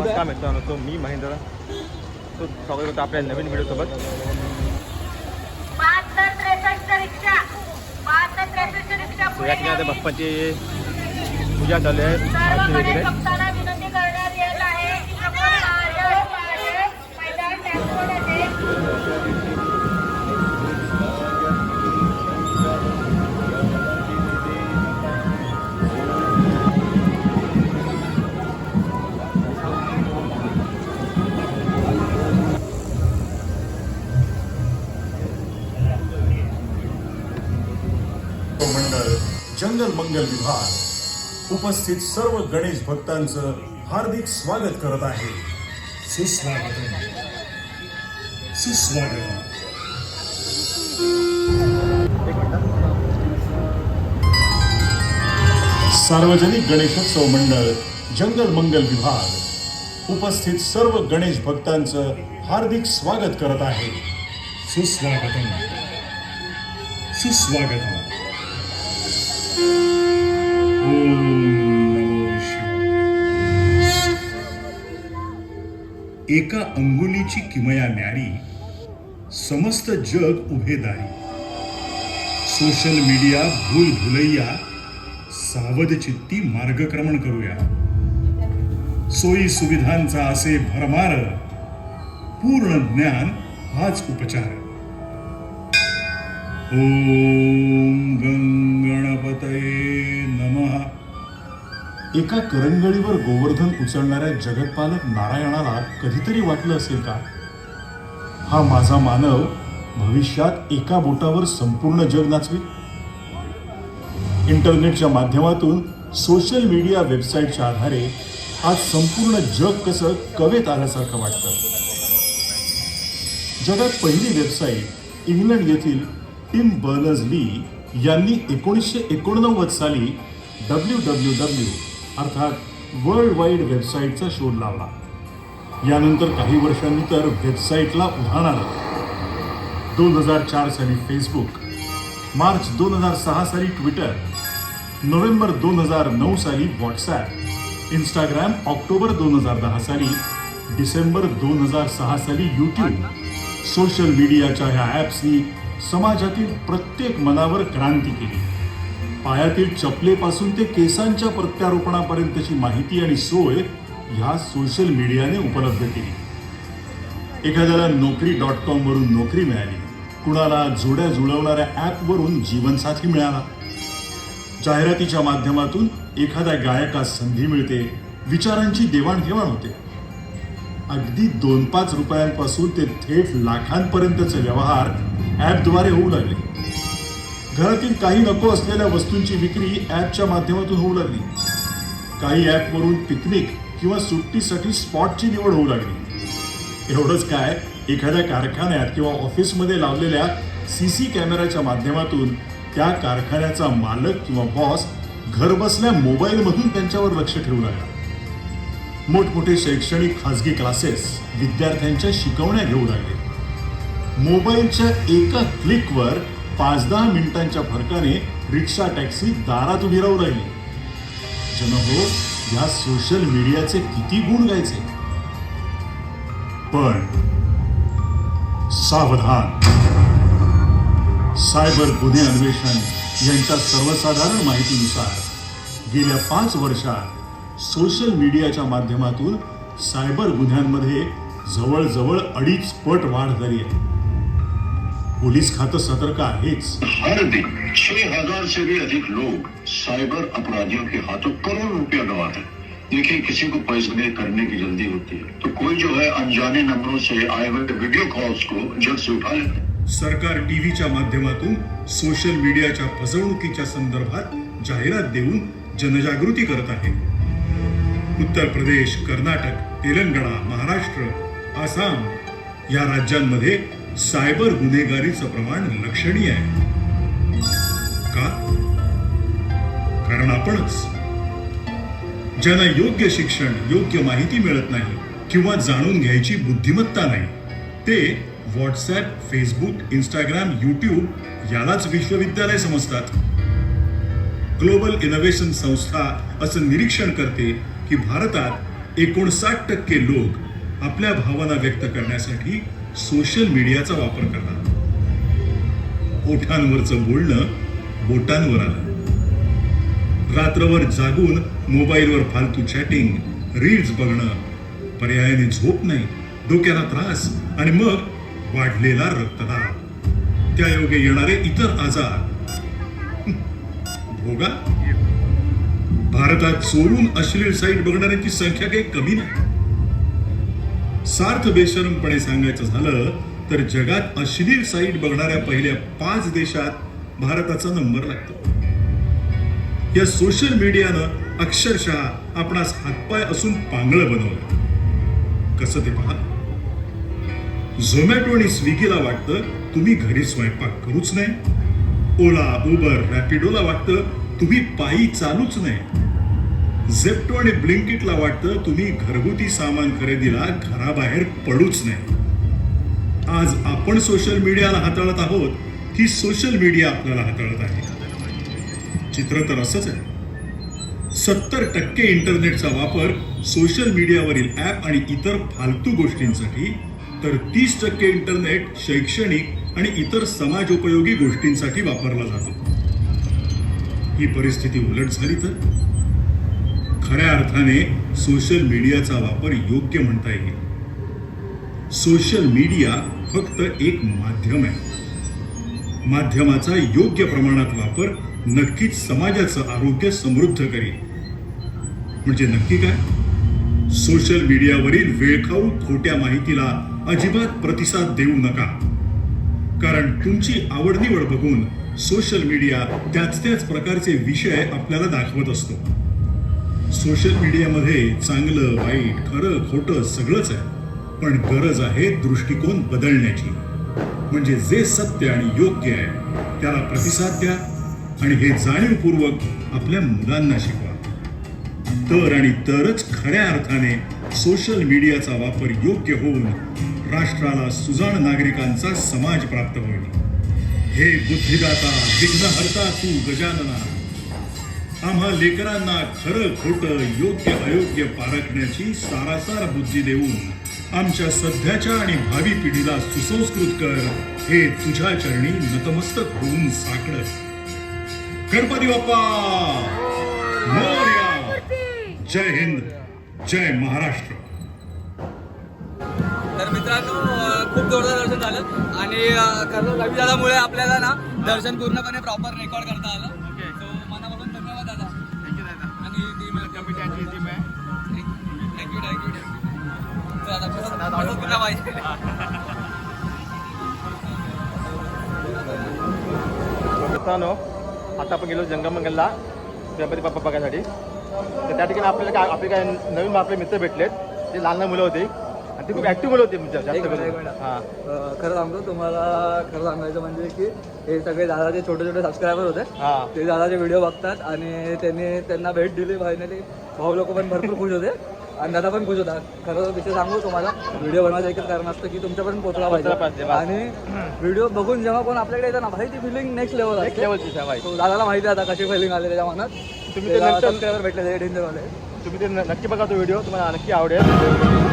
नमस्कार मित्रांनो तो मी महेंद्र. तो स्वागत करतो आपल्या नवीन व्हिडिओसोबत. या ठिकाणी. बाप्पाची पूजा चालू आहे. जंगल मंगल विभाग. उपस्थित सर्व गणेश भक्तांचं हार्दिक स्वागत करत आहे. सुस्वागतम. सुस्वागतम. सार्वजनिक गणेशोत्सव मंडळ जंगल मंगल विभाग. उपस्थित सर्व गणेश भक्तांचं हार्दिक स्वागत करत आहे. सुस्वागतम. सुस्वागतम. एका अंगुलीची किमया न्यारी समस्त जग उभे दारी. सोशल मीडिया भूल भुलैया सावध चित्ती मार्गक्रमण करूया. सोयी सुविधांचा असे भरमार पूर्ण ज्ञान हाच उपचार. ओम गणपतये नमः. एका करंगळीवर गोवर्धन उचलणाऱ्या जगतपालक नारायणाला कधीतरी वाटलं असेल का? हा माझा मानव भविष्यात एका बोटावर संपूर्ण जग नाचवी इंटरनेटच्या माध्यमातून सोशल मीडिया वेबसाईटच्या आधारे आज संपूर्ण जग कसं कवेत आल्यासारखं वाटतं. जगात पहिली वेबसाईट इंग्लंड येथील टिम बर्नर्स ली यांनी एकोणीसशे एकोणनव्वद साली डब्ल्यू डब्ल्यू डब्ल्यू अर्थात वर्ल्ड वाईड वेबसाईटचा शोध लावला. यानंतर काही वर्षांनी तर वेबसाईटला उधाण आलं. दोन हजार चार साली फेसबुक मार्च दोन हजार सहा साली ट्विटर नोव्हेंबर दोन हजार नऊ साली व्हॉट्सॲप इंस्टाग्राम ऑक्टोबर दोन हजार दहा साली डिसेंबर दोन हजार सहा साली यूट्यूब सोशल मीडियाच्या ह्या ॲप्सनी समाजातील प्रत्येक मनावर क्रांती केली. पायातील चपलेपासून ते केसांच्या प्रत्यारोपणापर्यंतची माहिती आणि सोय ह्या सोशल मीडियाने उपलब्ध केली. एखाद्याला नोकरी डॉट कॉम वरून नोकरी मिळाली. कुणाला जोड्या जुळवणाऱ्या ॲपवरून जीवनसाथी मिळाला. जाहिरातीच्या माध्यमातून एखाद्या गायकास संधी मिळते विचारांची देवाणघेवाण होते. अगदी दोन पाच रुपयांपासून ते थेट लाखांपर्यंतचे व्यवहार ॲपद्वारे होऊ लागले. घरातील काही नको असलेल्या वस्तूंची विक्री ॲपच्या माध्यमातून होऊ लागली. काही ॲपवरून पिकनिक किंवा सुट्टीसाठी स्पॉटची निवड होऊ लागली. एवढंच काय एखाद्या कारखान्यात किंवा ऑफिसमध्ये लावलेल्या सी सी कॅमेराच्या माध्यमातून त्या कारखान्याचा मालक किंवा बॉस घरबसल्या मोबाईलमधून त्यांच्यावर लक्ष ठेवू लागला. मोठमोठे शैक्षणिक खाजगी क्लासेस विद्यार्थ्यांच्या शिकवण्या घेऊ लागले. मोबाईलच्या एका क्लिकवर पाच दहा मिनिटांच्या फरकाने रिक्षा टॅक्सी दारात उभी राहू लागली जनहो या सोशल मीडियाचे किती गुण गायचे? पण सावधान. सायबर गुन्हे अन्वेषण यांच्या सर्वसाधारण माहितीनुसार गेल्या पाच वर्षात सोशल मीडियाच्या माध्यमातून सायबर गुन्ह्यांमध्ये जवळजवळ अडीच पट वाढ झाली आहे. पोलीस खातं सतर्क आहेच. हर दिन छह हज़ार से भी अधिक लोग साइबर अपराधियों के हाथों करोड़ रुपया गंवाते हैं। देखिए किसी को पैसे करने की जल्दी होती है। तो कोई जो है अनजाने नंबरों से आए हुए वीडियो कॉल्स को जल्द से उठा लेते हैं सरकार टीव्हीच्या माध्यमातून सोशल मीडियाच्या फसवणुकीच्या संदर्भात जाहिरात देऊन जनजागृती करत आहे. उत्तर प्रदेश कर्नाटक तेलंगणा महाराष्ट्र आसाम या राज्यांमध्ये सायबर गुन्हेगारीचं प्रमाण लक्षणीय आहे. का? कारण आपणच. ज्यांना योग्य शिक्षण योग्य माहिती मिळत नाही किंवा जाणून घ्यायची बुद्धिमत्ता नाही ते व्हॉट्सॲप फेसबुक इंस्टाग्राम यूट्यूब यालाच विश्वविद्यालय समजतात. ग्लोबल इनोव्हेशन संस्था असं निरीक्षण करते की भारतात एकोणसाठ टक्के लोक आपल्या भावना व्यक्त करण्यासाठी सोशल मीडियाचा वापर करतात ओठांवरचं बोलणं बोटांवर आलं. रात्रभर जागून मोबाईलवर फालतू चॅटिंग रील्स बघणं पर्यायाने झोप नाही डोक्याला त्रास आणि मग वाढलेला रक्तदाब. त्यायोगे येणारे इतर आजार. भोगा? भारतात चोरून अश्लील साईट बघणाऱ्यांची संख्या काही कमी नाही. सार्थ बेशरमपणे सांगायचं झालं तर जगात अश्लील साईट बघणाऱ्या पहिल्या पाच देशात भारताचा नंबर लागतो. या सोशल मीडियानं अक्षरशः आपणास हातपाय असून पांगळं बनवलं. कसं ते पहा? झोमॅटो आणि स्विगीला वाटतं तुम्ही घरी स्वयंपाक करूच नाही. ओला उबर रॅपिडोला वाटतं तुम्ही पायी चालूच नाही. झेप्टो आणि ब्लिंकिटला वाटतं तुम्ही घरगुती सामान खरेदीला घराबाहेर पडूच नाही. आज आपण सोशल मीडियाला हाताळत आहोत की सोशल मीडिया आपल्याला हाताळत आहे. चित्र तर असंच आहे. सत्तर टक्के इंटरनेटचा वापर सोशल मीडियावरील ऍप आणि इतर फालतू गोष्टींसाठी तर तीस टक्के इंटरनेट शैक्षणिक आणि इतर समाजोपयोगी गोष्टींसाठी वापरला जातो. ही परिस्थिती उलट झाली तर? खऱ्या अर्थाने सोशल मीडियाचा वापर योग्य म्हणता येईल. सोशल मीडिया फक्त एक माध्यम आहे. माध्यमाचा योग्य प्रमाणात वापर नक्कीच समाजाचं आरोग्य समृद्ध करेल. म्हणजे नक्की काय? सोशल मीडियावरील वेळखाऊ खोट्या माहितीला अजिबात प्रतिसाद देऊ नका. कारण तुमची आवड निवड बघून सोशल मीडिया त्याच त्याच प्रकारचे विषय आपल्याला दाखवत असतो. सोशल मीडियामध्ये चांगलं वाईट खरं खोटं सगळंच आहे. पण गरज आहे दृष्टिकोन बदलण्याची. म्हणजे जे सत्य आणि योग्य आहे त्याला प्रतिसाद द्या आणि हे जाणीवपूर्वक आपल्या मुलांना शिकवा. तर आणि तरच खऱ्या अर्थाने सोशल मीडियाचा वापर योग्य होऊन राष्ट्राला सुजाण नागरिकांचा समाज प्राप्त होईल. हे बुद्धिदाता विघ्नहर्ता तू गजानना आम्हा लेकरांना खरं खोटं योग्य अयोग्य पारखण्याची सारासार बुद्धी देऊन आमच्या सध्याच्या आणि भावी पिढीला सुसंस्कृत कर हे तुझ्या चरणी नतमस्तक होऊन साकड. गणपती बाप्पा! मोर्या! जय हिंद जय महाराष्ट्र! तर मित्रांनो खूप जोरदार दर्शन झालं आणि कर्ज रवी आपल्याला ना दर्शन पूर्णपणे प्रॉपर रेकॉर्ड करता आलं. पाहिजे मित्रांनो आता आपण गेलो जंगमंगलला गणपती बाप्पा बघायसाठी. तर त्या ठिकाणी आपल्याला काय आपले काय नवीन आपले मित्र भेटलेत. ते लहान लहान मुलं होती. आणि ती खूप ॲक्टिव्ह मुलं होती म्हणजे जास्त करून. हां. अं, खरं सांगतो तुम्हाला खरं सांगायचं म्हणजे की हे सगळे दादाचे छोटे छोटे सबस्क्रायबर होते. हां. ते दादाचे व्हिडिओ बघतात आणि त्यांनी त्यांना भेट दिली फायनली भाऊ लोक पण भरपूर खुश होते. आणि दादा पण खुश होता. खरं विषय सांगू तुम्हाला व्हिडिओ बनवायचं एकच कारण असतं की तुमच्यापर्यंत पोहोचला पाहिजे. आणि व्हिडिओ बघून जेव्हा कोण आपल्याकडे येतं ना भाई ती फिलिंग नेक्स्ट लेवल असते. लेवलची दादाला माहिती आहे आता कशी फिलिंग आली त्याच्या मनात. तुम्ही भेटले तुम्ही ते नक्की बघा तो व्हिडिओ तुम्हाला नक्की आवडेल.